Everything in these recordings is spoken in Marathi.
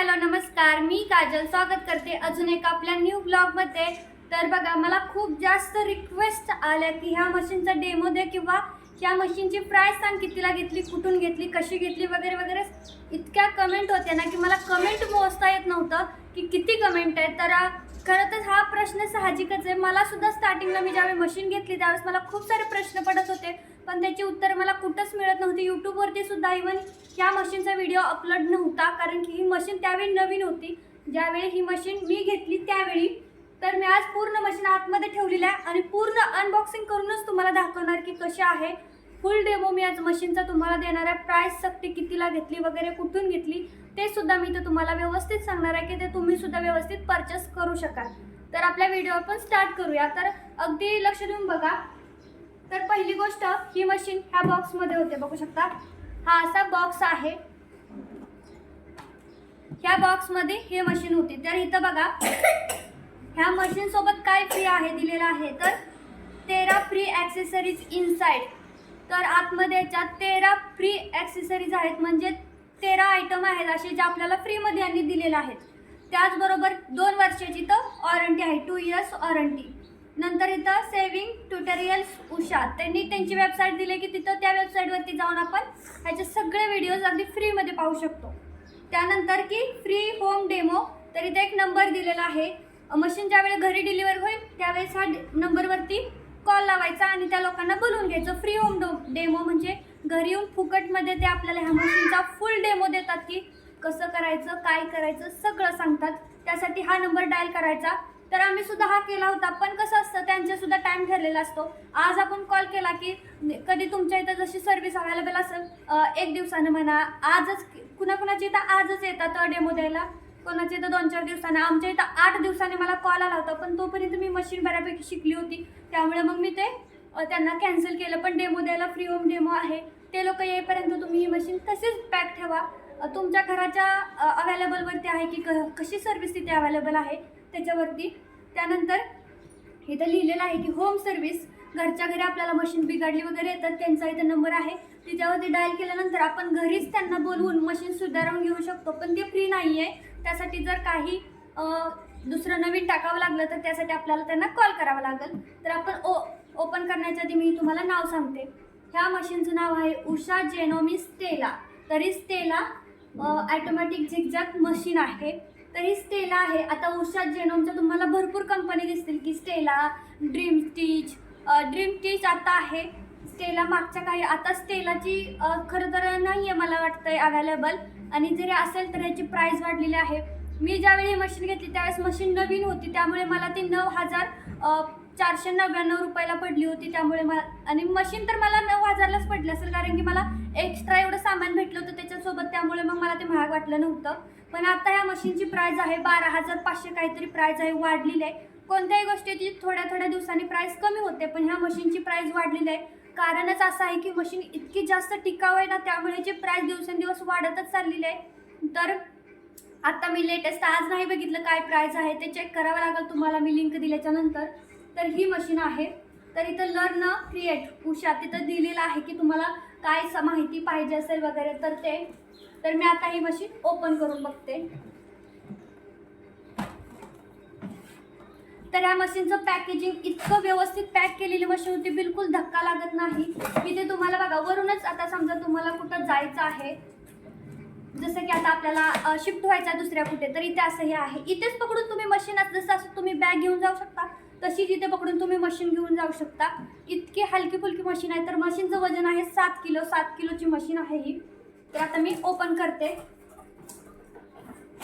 हॅलो नमस्कार. मी काजल. स्वागत करते अजून एक आपल्या न्यू ब्लॉगमध्ये तर बघा मला खूप जास्त रिक्वेस्ट आल्या की ह्या मशीनचा डेमो दे किंवा ह्या मशीनची प्राईस सांग कितीला घेतली कुठून घेतली कशी घेतली वगैरे वगैरे. इतक्या कमेंट होत्या ना की मला कमेंट मोजता येत नव्हतं की किती कमेंट आहेत. तर खरं तर हा प्रश्न साहजिकच आहे. मला सुद्धा स्टार्टिंगला मी ज्यावेळी मशीन घेतली त्यावेळेस मला खूप सारे प्रश्न पडत होते. पण त्याची उत्तरं मला कुठंच मिळत नव्हती. यूट्यूबवरती सुद्धा इवन ह्या मशीनचा व्हिडिओ अपलोड नव्हता. कारण की ही मशीन त्यावेळी नवीन होती. ज्यावेळी ही मशीन मी घेतली त्यावेळी तर मी आज पूर्ण मशीन आतमध्ये ठेवलेली आहे आणि पूर्ण अनबॉक्सिंग करूनच तुम्हाला दाखवणार की कशी आहे. फुल डेमो मी आज मशीनचा तुम्हाला देणार आहे. प्राईस सक्ती कितीला घेतली वगैरे कुठून घेतली ते सुद्धा मी तर तुम्हाला व्यवस्थित सांगणार आहे की ते तुम्ही सुद्धा व्यवस्थित परचेस करू शकाल. तर आपल्या व्हिडिओ आपण स्टार्ट करूया. तर अगदी लक्ष देऊन बघा. तर पहिली गोष्ट ही मशीन ह्या बॉक्समध्ये होते. बघू शकता. हा असा बॉक्स आहे. ह्या बॉक्समध्ये हे मशीन होती. तर इथं बघा. ह्या मशीन सोबत काय फ्री आहे दिलेलं आहे? तर तेरा फ्री ॲक्सेसरीज इनसाइड तर आतमध्ये याच्यात तेरा फ्री ॲक्सेसरीज आहेत. म्हणजे तेरा आयटम आहेत असे जे आपल्याला फ्रीमध्ये यांनी दिलेले आहेत. त्याचबरोबर दोन वर्षाची तर वॉरंटी आहे. टू इयर्स वॉरंटी नंतर इथं सेविंग ट्युटोरियल्स उषा. त्यांनी त्यांची वेबसाईट दिली की तिथं त्या वेबसाईटवरती जाऊन आपण ह्याचे सगळे व्हिडिओज अगदी फ्रीमध्ये पाहू शकतो. त्यानंतर की फ्री होम डेमो तर इथे एक नंबर दिलेला आहे. मशीन ज्यावेळी घरी डिलिव्हर होईल त्यावेळेस हा नंबरवरती कॉल लावायचा आणि त्या लोकांना बोलवून घ्यायचं. फ्री होम डो डेमो म्हणजे घरी येऊन फुकटमध्ये ते आपल्याला ह्या मशीनचा फुल डेमो देतात की कसं करायचं काय करायचं सगळं सांगतात. त्यासाठी हा नंबर डायल करायचा. तर आम्ही सुद्धा हा केला होता. पण कसं असतं त्यांचे सुद्धा टाइम ठरलेला असतो. आज आपण कॉल केला की कधी तुमच्या इथं जशी सर्व्हिस अवेलेबल असेल एक दिवसानं म्हणा आजच कुणाकुणाच्या इथं आजच येतात डेमो द्यायला कोणाच्या इथं दोन चार दिवसानं आमच्या इथं आठ दिवसाने मला कॉल आला होता. पण तोपर्यंत मी मशीन बऱ्यापैकी शिकली होती. त्यामुळे मग मी ते त्यांना कॅन्सल केलं. पण डेमो द्यायला फ्री होम डेमो आहे. ते लोक येईपर्यंत तुम्ही ही मशीन तशीच पॅक ठेवा. तुमच्या घराच्या अवेलेबलवरती आहे की क कशी सर्व्हिस तिथे अवेलेबल आहे? त्याच्यावरती. त्यानंतर इथं लिहिलेलं आहे की होम सर्व्हिस घरच्या घरी आपल्याला मशीन बिघडली वगैरे येतात. त्यांचा इथं नंबर आहे. तिच्यावरती डायल केल्यानंतर आपण घरीच त्यांना बोलवून मशीन सुधारून घेऊ शकतो. पण ते फ्री नाही आहे त्यासाठी जर काही दुसरं नवीन टाकावं लागलं तर त्यासाठी आपल्याला त्यांना कॉल करावा लागेल. तर आपण ओ ओपन करण्याच्या आधी मी तुम्हाला नाव सांगते. ह्या मशीनचं नाव आहे उषा जेनोमी स्टेला तरी स्टेला ॲटोमॅटिक झिकझॅक मशीन आहे. तरी स्टेला आहे. आता उषा जेनोमच्या तुम्हाला भरपूर कंपनी दिसतील की Stella dream stitch dream stitch आता आहे. स्टेला मागच्या काही आता स्टेलाची खरं तर नाही आहे मला वाटतंय अवेलेबल आणि जरी असेल तर याची प्राईस वाढलेली आहे. मी ज्यावेळी मशीन घेतली त्यावेळेस मशीन नवीन होती. त्यामुळे मला ती नऊ हजार चारशे नव्याण्णव रुपयाला पडली होती त्यामुळे मला आणि मशीन तर मला नऊ हजारलाच पडली असेल कारण की मला एक्स्ट्रा एवढं सामान भेटलं होतं त्याच्यासोबत त्यामुळे मग मला ते महाग वाटलं नव्हतं. पण आता ह्या मशीनची प्राईज आहे बारा हजार पाचशे काहीतरी प्राईज आहे वाढलेली आहे. कोणत्याही गोष्टीची थोड्या थोड्या दिवसांनी प्राईस कमी होते पण ह्या मशीनची प्राईज वाढलेली आहे. कारणच असं आहे की मशीन इतकी जास्त टिकाऊ आहे ना त्यामुळे जे प्राईस दिवसेंदिवस वाढतच चाललेली आहे. तर आता मी लेटेस्ट आज नाही बघितलं काय प्राईज आहे ते चेक करावं लागेल तुम्हाला मी लिंक दिल्याच्यानंतर तर ही मशीन आहे. तर इथं लर्न क्रिएट उषा तिथं दिलेलं आहे की तुम्हाला काय स- माहिती पाहिजे असेल वगैरे तर ते. तर मी आता ही मशीन ओपन करून बघते. तर या मशीनचं पॅकेजिंग इतकं व्यवस्थित पॅक केलेली मशीन होती बिलकुल धक्का लागत नाही. मी ते तुम्हाला बघा वरूनच आता समजा तुम्हाला कुठं जायचं आहे. जसं की आता आपल्याला शिफ्ट व्हायचं आहे दुसऱ्या कुठे तर इथे असं हे आहे. इथेच पकडून तुम्ही मशीन जसं असं तुम्ही बॅग घेऊन जाऊ शकता. तशी जिथे पकडून तुम्ही मशीन घेऊन जाऊ शकता. इतकी हलकी फुलकी मशीन आहे तर मशीनचं वजन आहे सात किलो. सात किलोची मशीन आहे ही. तर आता मी ओपन करते.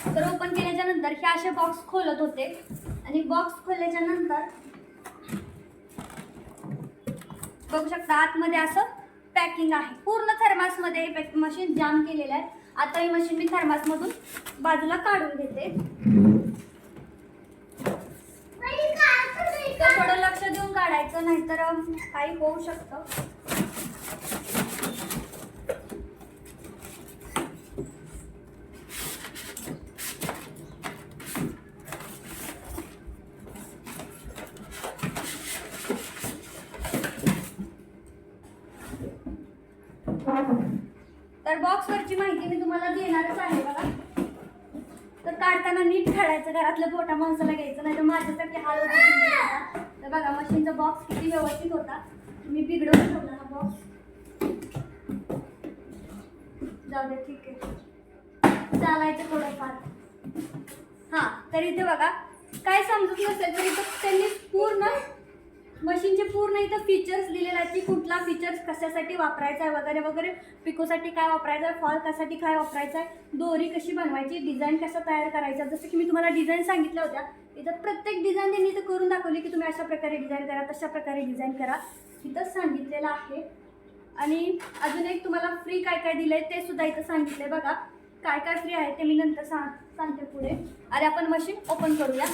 तर ओपन केल्याच्यानंतर हे असे बॉक्स खोलत होते. आणि बॉक्स खोलल्याच्या नंतर बघू शकता आतमध्ये असं पॅकिंग आहे. पूर्ण थर्मासमध्ये हे पॅक मशीन जाम केलेलं आहे. आता ही मशीन मी थर्मासमधून बाजूला काढून घेते तर थोडं लक्ष करायचं नाहीतर काही होऊ शकतं. तर बॉक्सवरची माहिती मी तुम्हाला देणारच आहे बघा. तर काढताना नीट काढायचं घरातल्या पोटा माणसाला घ्यायचं नाही तर माझ्यासाठी हाल तर बघा मशीनचा बॉक्स किती व्यवस्थित होता. मी बिघडवून ठेवला हा बॉक्स जाऊ दे ठीक आहे. चालायचं थोडंफार. हां तर इथे बघा काय समजत नसेल तर इथं त्यांनी पूर्ण मशीनचे पूर्ण इथं फीचर्स दिलेले आहेत की कुठला फीचर्स कशासाठी वापरायचा आहे वगैरे वगैरे. पिकोसाठी काय वापरायचं आहे फॉल कशासाठी काय वापरायचं आहे दोरी कशी बनवायची डिझाईन कसा तयार करायचा जसं की मी तुम्हाला डिझाईन सांगितल्या होत्या इथं प्रत्येक डिझाईन त्यांनी इथं करून दाखवली की तुम्ही अशा प्रकारे डिझाईन करा तशा प्रकारे डिझाईन करा. इथंच सांगितलेलं आहे. आणि अजून एक तुम्हाला फ्री काय काय दिलं आहे ते सुद्धा इथं सांगितलं आहे बघा. काय काय फ्री आहे ते मी नंतर सांग सांगते पुढे. अरे आपण मशीन ओपन करूया.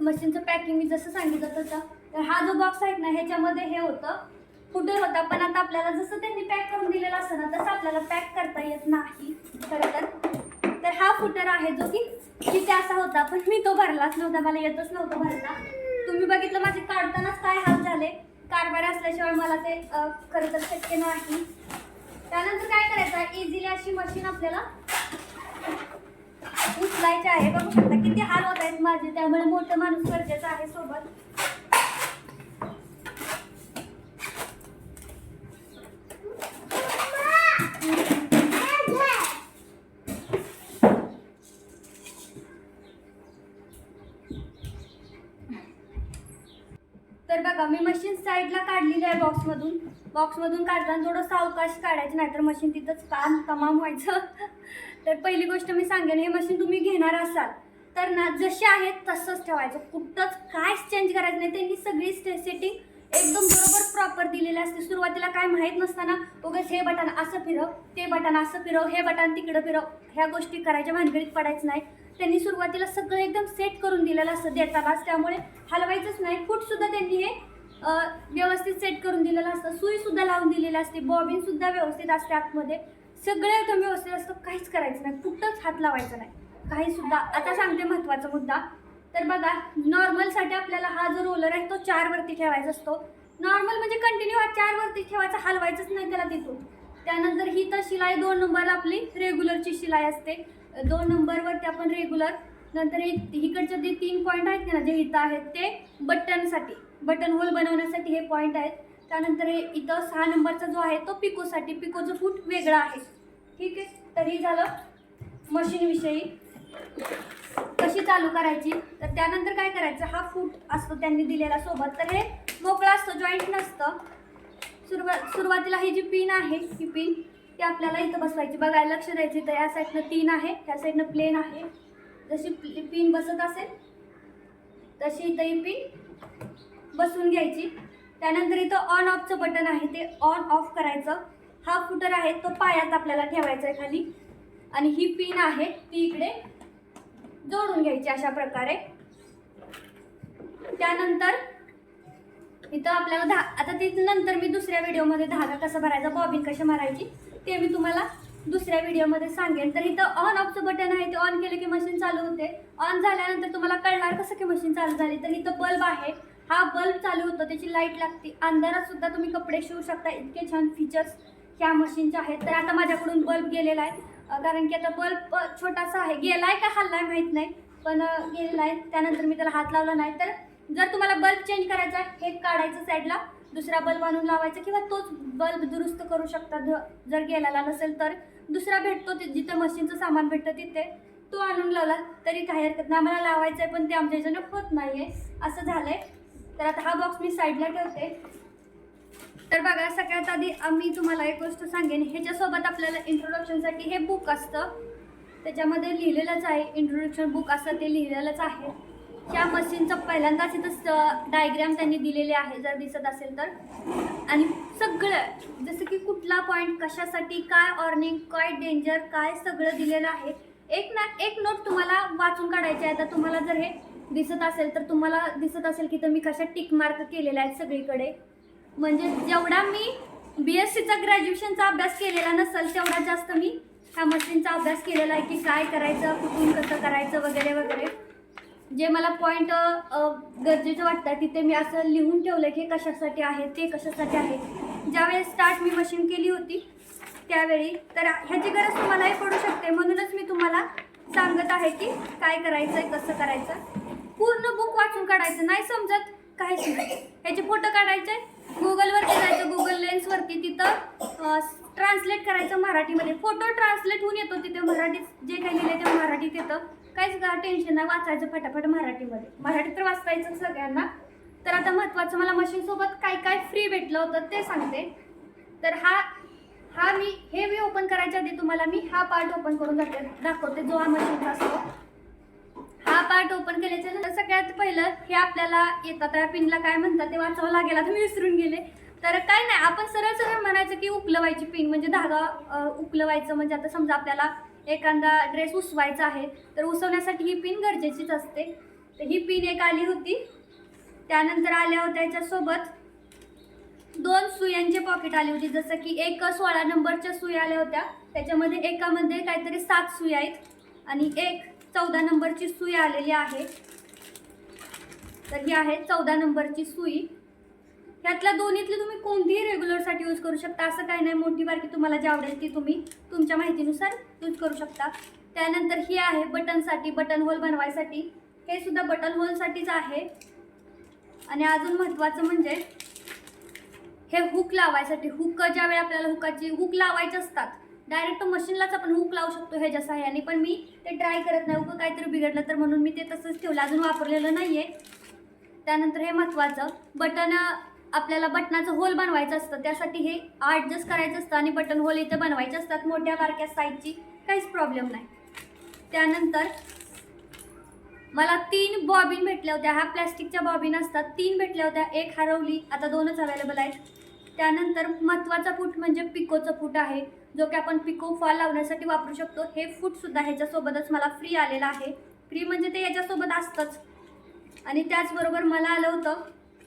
मशीनचं पॅकिंग मी जसं सांगितलं तसं. तर हा जो बॉक्स आहे ना ह्याच्यामध्ये हे होतं. फुटर होता? पण आता आपल्याला जसं त्यांनी पॅक करून दिलेलं असतं ना तसं आपल्याला पॅक करता येत नाही. खरं तर. तर हा फुटर आहे जो की तिथे असा होता पण मी तो भरलाच नव्हता. मला येतच नव्हतं भरता तुम्ही बघितलं माझे काढतानाच काय हाल झाले? कारभार असल्याशिवाय मला ते खरं तर शक्य नाही. त्यानंतर काय करायचं? इझिली अशी मशीन आपल्याला उचलायची आहे. बघू शकता किती हाल होत आहेत माझे. त्यामुळे मोठं माणूस गरजेचं आहे सोबत. तर बघा मी मशीन साईडला काढलेली आहे बॉक्समधून बॉक्समधून काढताना थोडं सावकाश काढायचं नाहीतर मशीन तिथंच काम तमाम व्हायचं. तर पहिली गोष्ट मी सांगेन हे मशीन तुम्ही घेणार असाल तर ना जसे आहेत तसंच ठेवायचं. कुठंच कायच चेंज करायचं नाही. त्यांनी सगळी सेटिंग एकदम बरोबर प्रॉपर दिलेले असते. सुरुवातीला काय माहीत नसताना उगाच हे बटन असं फिरव ते बटन असं फिरव हे बटन तिकडं फिरव. ह्या गोष्टी करायच्या भानगडीत पडायचं नाही. त्यांनी सुरुवातीला सगळं एकदम सेट करून दिलेलं असतं देतानाच त्यामुळे हलवायचंच नाही. फूटसुद्धा त्यांनी हे व्यवस्थित सेट करून दिलेलं असतं. सुईसुद्धा लावून दिलेली असते. बॉबिनसुद्धा व्यवस्थित असते आतमध्ये. सगळं एकदम व्यवस्थित असतं. काहीच करायचं नाही. कुठंच हात लावायचा नाही. काही सुद्धा. आता सांगते महत्त्वाचा मुद्दा. तर बघा नॉर्मलसाठी आपल्याला हा जो रोलर आहे तो चारवरती ठेवायचा असतो. नॉर्मल म्हणजे कंटिन्यू हा चारवरती ठेवायचा. हलवायचंच नाही त्याला तिथून. त्यानंतर ही तर शिलाई दोन नंबर आपली रेग्युलरची शिलाई असते. दोन नंबरवरती आपण रेग्युलर नंतर हे इकडचे जे तीन पॉईंट आहेत ना जे इथं आहेत ते बटनसाठी बटन होल बनवण्यासाठी हे पॉईंट आहेत. त्यानंतर हे इथं सहा नंबरचा जो आहे तो पिकोसाठी पिकोचं फूट वेगळा आहे. ठीक आहे? तर हे झालं मशीनविषयी कशी चालू करायची? तर त्यानंतर काय करायचं? हा फूट असतो त्यांनी दिलेला सोबत. तर हे मोकळा असतं जॉईंट नसतं. सुरुवा सुरुवातीला ही जी पिन आहे ही पिन ती आपल्याला इथं बसवायची. बघायला लक्ष द्यायची. तर या साईडनं तीन आहे त्या साईडनं प्लेन आहे. जशी पिन बसत असेल तशी इथं ही पिन बसवून घ्यायची. त्यानंतर इथं ऑन ऑफचं बटन आहे ते ऑन ऑफ करायचं. हा फुटर आहे तो पायात आपल्याला ठेवायचा आहे खाली. आणि ही पिन आहे ती इकडे जोडून घ्यायची अशा प्रकारे. त्यानंतर इथं आपल्याला धा आता ते नंतर मी दुसऱ्या व्हिडिओमध्ये धागा कसा भरायचा बॉबिन कशी मारायची ते मी तुम्हाला दुसऱ्या व्हिडिओमध्ये सांगेन. तर इथं ऑन ऑफचं बटन आहे ते ऑन केलं की मशीन चालू होते. ऑन झाल्यानंतर तुम्हाला कळणार कसं की मशीन चालू झाली. तर इथं बल्ब आहे हा बल्ब चालू होतो त्याची लाइट लागते. अंधारात सुद्धा तुम्ही कपडे शिवू शकता. इतके छान फीचर्स ह्या मशीनचे आहेत. तर आता माझ्याकडून बल्ब गेलेला आहे. कारण की आता बल्ब छोटासा आहे. गेला आहे का हल्लाय माहीत नाही. पण गेलेला आहे. त्यानंतर मी त्याला हात लावला नाही. तर जर तुम्हाला बल्ब चेंज करायचा आहे हे काढायचं साईडला दुसरा बल्ब आणून लावायचा किंवा तोच बल्ब दुरुस्त करू शकता. जर गेलेला नसेल तर. दुसरा भेटतो ते जिथं मशीनचं सामान भेटतं तिथे. तो आणून लावला. तरी काही हरकत नाही. आम्हाला लावायचं आहे पण ते आमच्या ह्याच्यानं होत नाही आहे असं झालं आहे तर आता हा बॉक्स मी साईडला ठेवते. तर बघा सगळ्यात आधी आम्ही तुम्हाला एक गोष्ट सांगेन. ह्याच्यासोबत आपल्याला इंट्रोडक्शनसाठी हे बुक असतं. त्याच्यामध्ये लिहिलेलंच आहे. इंट्रोडक्शन बुक असतं ते लिहिलेलंच आहे. त्या मशीनचं पहिल्यांदाच इथं डायग्राम त्यांनी दिलेले आहे जर दिसत असेल तर. आणि सगळं जसं की कुठला पॉईंट कशासाठी काय ऑर्निंग काय डेंजर काय सगळं दिलेलं आहे. एक ना एक नोट तुम्हाला वाचून काढायची आहे तर तुम्हाला जर हे दिसत असेल तर तुम्हाला दिसत असेल की तर मी कशा टिक मार्क केलेला आहे सगळीकडे. म्हणजे जेवढा मी बी एस सीचा ग्रॅज्युएशनचा अभ्यास केलेला नसेल तेवढा जास्त मी ह्या मशीनचा अभ्यास केलेला आहे की काय करायचं कुठून कसं करायचं वगैरे वगैरे. जे मला पॉईंट गरजेचं वाटतं तिथे मी असं लिहून ठेवलं की कशासाठी आहे ते कशासाठी आहे. ज्यावेळेस स्टार्ट मी मशीन केली होती त्यावेळी तर ह्याची गरज तुम्हालाही पडू शकते. म्हणूनच मी तुम्हाला सांगत आहे की काय करायचं आहे कसं करायचं. पूर्ण बुक वाचून काढायचं नाही समजत. काहीच नाही. ह्याचे फोटो काढायचे गुगलवरती जायचं गुगल लेन्सवरती तिथं ट्रान्सलेट करायचं मराठीमध्ये. फोटो ट्रान्सलेट होऊन येतो तिथे मराठीत जे काही लिहिलं ते मराठीत येतं काहीच का टेन्शन नाही वाचायचं फटाफट मराठीमध्ये. मराठीत तर वाचायचं सगळ्यांना. तर आता महत्त्वाचं मला मशीनसोबत काय काय फ्री भेटलं होतं ते सांगते. तर हा हा मी हे मी ओपन करायच्या आधी तुम्हाला मी हा पार्ट ओपन करून दाखवते जो हा मशीनचा असतो. हा पार्ट ओपन केल्याच्यानंतर सगळ्यात पहिलं हे आपल्याला येतात. त्या पिनला काय म्हणतात ते वाचावं लागेल. आता मी विसरून गेले. तर काय नाही आपण सरळ सरळ म्हणायचं की उकलवायची पिन म्हणजे धागा उकलवायचं. म्हणजे आता समजा आपल्याला एखादा ड्रेस उसवायचा आहे तर उसवण्यासाठी ही पिन गरजेचीच असते. तर ही पिन एक आली होती. त्यानंतर आल्या होत्या याच्यासोबत दोन सुयांचे पॉकेट आली होती. जसं की एक सोळा नंबरच्या सुया आल्या होत्या. त्याच्यामध्ये एकामध्ये काहीतरी सात सुया आहेत. आणि एक चौदा नंबरची सुई आलेली आहे. तर ही आहे चौदा नंबरची सुई. ह्यातल्या दोन्हीतली तुम्ही कोणतीही रेग्युलरसाठी यूज करू शकता. असं काही नाही मोठी बारकी तुम्हाला जी आवडेल ती तुम्ही तुमच्या माहितीनुसार यूज करू शकता. त्यानंतर ही आहे बटनसाठी बटन होल बनवायसाठी. हे सुद्धा बटन होलसाठीच आहे. आणि अजून महत्त्वाचं म्हणजे हे हुक लावायसाठी. हुक ज्यावेळी आपल्याला हुकाची हुक लावायचे असतात डायरेक्ट मशीनलाच आपण हुक लावू शकतो ह्याच्या सहाय्याने. पण मी ते ट्राय करत नाही. उगं काहीतरी बिघडलं तर म्हणून मी ते तसंच ठेवलं. अजून वापरलेलं नाही आहे त्यानंतर हे महत्त्वाचं बटन आपल्याला बटनाचं होल बनवायचं असतं. त्यासाठी हे ॲडजस्ट करायचं असतं आणि बटन होल इथे बनवायचे असतात. मोठ्या बारक्या साईजची काहीच प्रॉब्लेम नाही. त्यानंतर मला तीन बॉबीन भेटल्या होत्या. ह्या प्लॅस्टिकच्या बॉबीन असतात. तीन भेटल्या होत्या. एक हरवली. आता दोनच अवेलेबल आहेत. त्यानंतर महत्त्वाचा फूट म्हणजे पिकोचं फूट आहे जो की आपण पिको फॉल लावण्यासाठी वापरू शकतो. हे फूटसुद्धा ह्याच्यासोबतच मला फ्री आलेलं आहे. फ्री म्हणजे ते याच्यासोबत असतंच. आणि त्याचबरोबर मला आलं होतं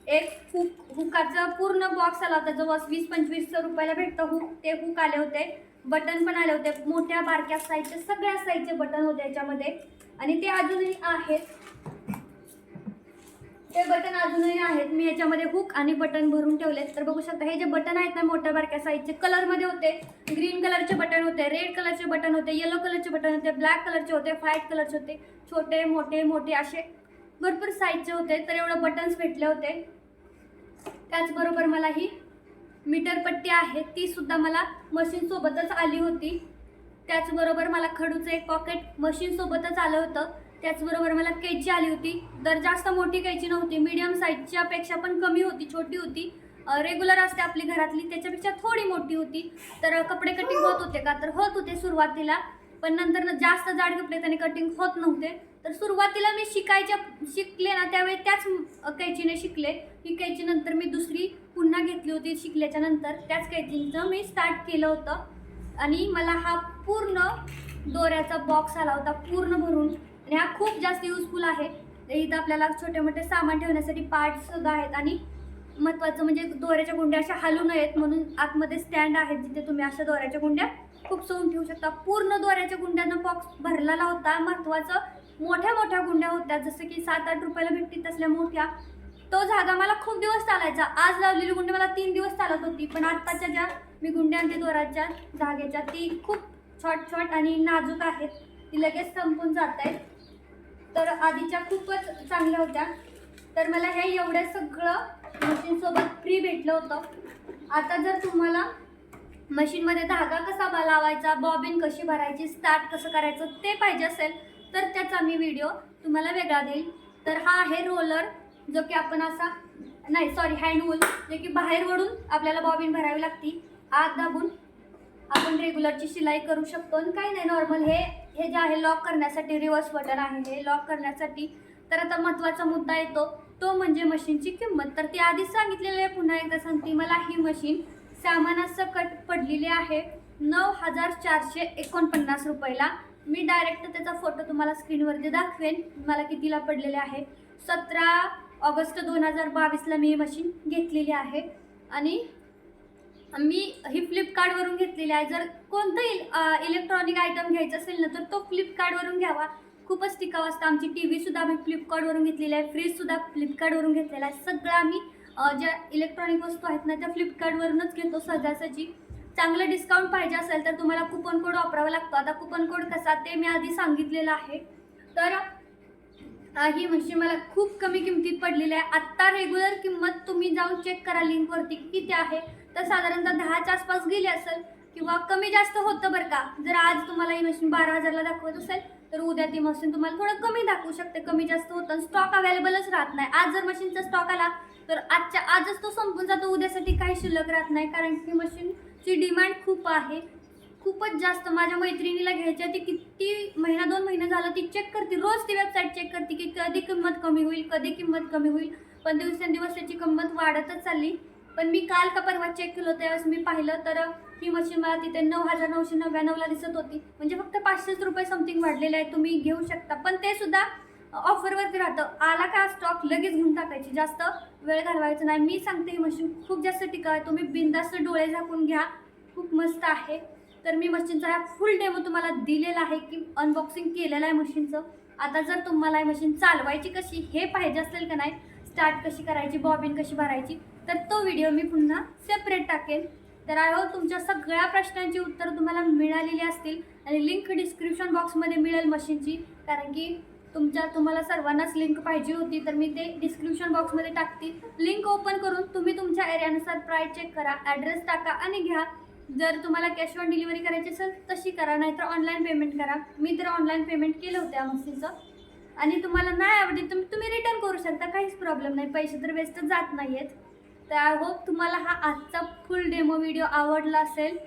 एक हुक हुकाचा पूर्ण बॉक्स आला होता जवळ वीस पंचवीस रुपयाला भेटतं हुक ते हुक आले होते. बटन पण आले होते मोठ्या बारक्या साईजचे सगळ्या साईजचे बटन होते याच्यामध्ये आणि ते अजूनही आहेत. ते बटन अजूनही आहेत. मी याच्यामध्ये हुक आणि बटन भरून ठेवलेत. तर बघू शकता हे जे बटन आहेत ना मोठ्या बारक्या साईजचे कलरमध्ये होते. ग्रीन कलरचे बटन होते रेड कलरचे बटन होते येलो कलरचे बटन होते ब्लॅक कलरचे होते व्हाईट कलरचे होते. छोटे मोठे मोठे असे भरपूर साईजचे होते. तर एवढं बटन्स भेटले होते. त्याचबरोबर मला ही मीटर पट्टी आहे. ती सुद्धा मला मशीनसोबतच आली होती. त्याचबरोबर मला खडूचं एक पॉकेट मशीनसोबतच आलं होतं. त्याचबरोबर मला कैची आली होती. तर जास्त मोठी कैची नव्हती. मीडियम साईजच्या पेक्षा पण कमी होती छोटी होती. रेग्युलर असते आपली घरातली त्याच्यापेक्षा थोडी मोठी होती. तर कपडे कटिंग होत होते का? तर होत होते सुरुवातीला. पण नंतर जास्त जाड कपडे त्याने कटिंग होत नव्हते. तर सुरुवातीला मी शिकायच्या शिकले ना त्यावेळी त्याच कैचीने शिकले. ही कैची नंतर मी दुसरी पुन्हा घेतली होती शिकल्याच्या नंतर. त्याच कैचीचं मी स्टार्ट केलं होतं. आणि मला हा पूर्ण दोऱ्याचा बॉक्स आला होता पूर्ण भरून. आणि हा खूप जास्त युजफुल आहे. इथं आपल्याला छोटे मोठे सामान ठेवण्यासाठी पार्टसुद्धा आहेत आणि महत्त्वाचं म्हणजे दोऱ्याच्या गुंड्या अशा हलू नयेत म्हणून आतमध्ये स्टँड आहेत जिथे तुम्ही अशा दोऱ्याच्या गुंड्या खूप सोडून ठेवू शकता. पूर्ण दोऱ्याच्या गुंड्यांना बॉक्स भरलेला होता. महत्त्वाचं मोठ्या मोठ्या गुंड्या होत्या. जसं की सात आठ रुपयाला भेटतील तसल्या मोठ्या. तो जागा मला खूप दिवस चालायचा. आज लावलेली गुंडी मला तीन दिवस चालत होती. पण आत्ताच्या ज्या मी गुंड्या आणते दोराच्या जागेच्या ती खूप शॉर्ट शॉर्ट आणि नाजूक आहेत. ती लगेच संपून जात आहेत तर आधीच्या खूपच चांगल्या होत्या. तर मला हे एवढं सगळं मशीनसोबत फ्री भेटलं होतं. आता जर तुम्हाला मशीनमध्ये धागा कसा बा- लावायचा बॉबिन कशी भरायची स्टार्ट कसं करायचं ते पाहिजे असेल तर त्याचा मी व्हिडिओ तुम्हाला वेगळा देईल. तर हा आहे रोलर जो की आपण असा नाही सॉरी हँडवूल जे की बाहेर वळून आपल्याला बॉबिन भरावी लागती. आत दाबून आपण रेग्युलरची शिलाई करू शकतो. आणि काही नाही नॉर्मल हे हे जे आहे लॉक करण्यासाठी रिव्हर्स बटन आहे हे लॉक करण्यासाठी तर आता महत्त्वाचा मुद्दा येतो. तो म्हणजे मशीनची किंमत. तर ती आधीच सांगितलेली आहे पुन्हा एकदा सांगते. मला ही मशीन सामानासकट पडलेली आहे. नऊ हजार चारशे एकोणपन्नास रुपयाला. मी डायरेक्ट त्याचा फोटो तुम्हाला स्क्रीनवरती दाखवेन. मला कितीला पडलेले आहे? सतरा ऑगस्ट दोन हजार बावीसला मी ही मशीन घेतलेली आहे. आणि मी ही फ्लिपकार्टवरून घेतलेली आहे. जर कोणतंही इलेक्ट्रॉनिक आयटम घ्यायचं असेल ना तर तो फ्लिपकार्टवरून घ्यावा. खूपच टिकाव असतं. आमची टी व्हीसुद्धा आम्ही फ्लिपकार्टवरून घेतलेली आहे. फ्रीजसुद्धा फ्लिपकार्टवरून घेतलेला आहे. सगळं आम्ही ज्या इलेक्ट्रॉनिक वस्तू आहेत ना त्या फ्लिपकार्टवरूनच घेतो सजासजी. चांगलं डिस्काउंट पाहिजे असेल तर तुम्हाला कुपन कोड वापरावा लागतो. आता कुपन कोड कसा ते मी आधी सांगितलेलं आहे. तर ही मशीन मला खूप कमी किमतीत पडलेली आहे. आत्ता रेग्युलर किंमत तुम्ही जाऊन चेक करा. लिंकवरती किती आहे. तर साधारणतः दहाच्या आसपास गेली असेल किंवा कमी जास्त होतं बरं का. जर आज तुम्हाला ही मशीन बारा हजारला दाखवत असेल तर उद्या ती मशीन तुम्हाला थोडं कमी दाखवू शकते. कमी जास्त होतं स्टॉक अवेलेबलच राहत नाही. आज जर मशीनचा स्टॉक आला तर आजच्या आजच तो संपून जातो. उद्यासाठी काही शिल्लक राहत नाही कारण की मशीनची डिमांड खूप आहे. खूपच जास्त. माझ्या मैत्रिणीला घ्यायची आहे ती किती महिना दोन महिना झालं ती चेक करते. रोज ती वेबसाईट चेक करते की कधी किंमत कमी होईल कधी किंमत कमी होईल. पण दिवसेंदिवस त्याची किंमत वाढतच चालली. पण मी काल का परवा चेक केलं त्यावेळेस मी पाहिलं तर ही मशीन मला तिथे नऊ हजार नऊशे नव्याण्णवला दिसत होती. म्हणजे फक्त पाचशेच रुपये समथिंग वाढलेले आहे तुम्ही घेऊ शकता. पण ते सुद्धा ऑफरवरती राहतं. आला का स्टॉक लगेच घेऊन टाकायची. जास्त वेळ घालवायचा नाही. मी सांगते ही मशीन खूप जास्त टिकाव आहे. तुम्ही बिंदास्त डोळे झाकून घ्या. खूप मस्त आहे. तर मी मशीनचा हा फुल डेमो तुम्हाला दिलेला आहे की अनबॉक्सिंग केलेलं आहे मशीनचं. आता जर तुम्हाला ही मशीन चालवायची कशी हे पाहिजे असेल का नाही स्टार्ट कशी करायची बॉबिन कशी भरायची तर तो व्हिडिओ मी पुन्हा सेपरेट टाकेन. तर आय होप तुमच्या सगळ्या प्रश्नांची उत्तरं तुम्हाला मिळालेली असतील आणि लिंक डिस्क्रिप्शन बॉक्समध्ये मिळेल मशीनची. कारण की तुमच्या तुम्हाला सर्वांनाच लिंक पाहिजे होती तर मी ते डिस्क्रिप्शन बॉक्समध्ये टाकते. लिंक ओपन करून तुम्ही तुमच्या एरियानुसार प्राईस चेक करा ॲड्रेस टाका आणि घ्या. जर तुम्हाला कॅश ऑन डिलिव्हरी करायची असेल तशी करा नाहीतर ऑनलाईन पेमेंट करा. मी तर ऑनलाईन पेमेंट केलं होतं या मशीनचं. आणि तुम्हाला नाही आवडली तुम्ही तुम्ही रिटर्न करू शकता काहीच प्रॉब्लेम नाही. पैसे तर वेस्ट जात नाही आहेत तर आय होप तुम्हाला हा आजचा फुल डेमो व्हिडिओ आवडला असेल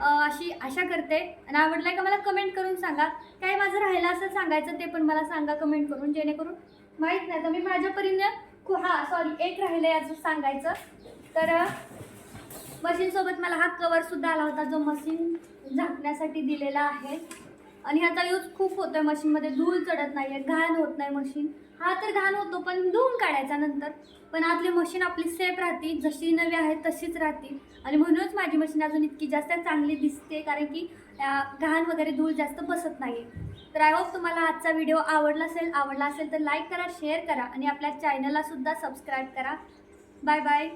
अशी आशा करते. आणि आवडलाय का मला कमेंट करून सांगा. काय माझं राहिलं असं सांगायचं ते पण मला सांगा कमेंट करून जेणेकरून माहीत नाही तर मी माझ्या परीने खू- हा सॉरी एक राहिलं आहे अजून सांगायचं. तर मशीनसोबत मला हा कवरसुद्धा आला होता जो मशीन झाकण्यासाठी दिलेला आहे. आणि ह्याचा यूज खूप होतो आहे मशीनमध्ये धूळ चढत नाही आहे घाण होत नाही मशीन हा तर घाण होतो पण धुवून काढायचा नंतर. पण आतली मशीन आपली सेफ राहते जशी नवी आहे तशीच राहते. आणि म्हणूनच माझी मशीन अजून इतकी जास्त चांगली दिसते कारण की घाण वगैरे धूळ जास्त बसत नाही तर आय होप तुम्हाला आजचा व्हिडिओ आवडला असेल आवडला असेल तर लाईक करा शेअर करा आणि आपल्या चॅनलला सुद्धा सबस्क्राईब करा. Bye bye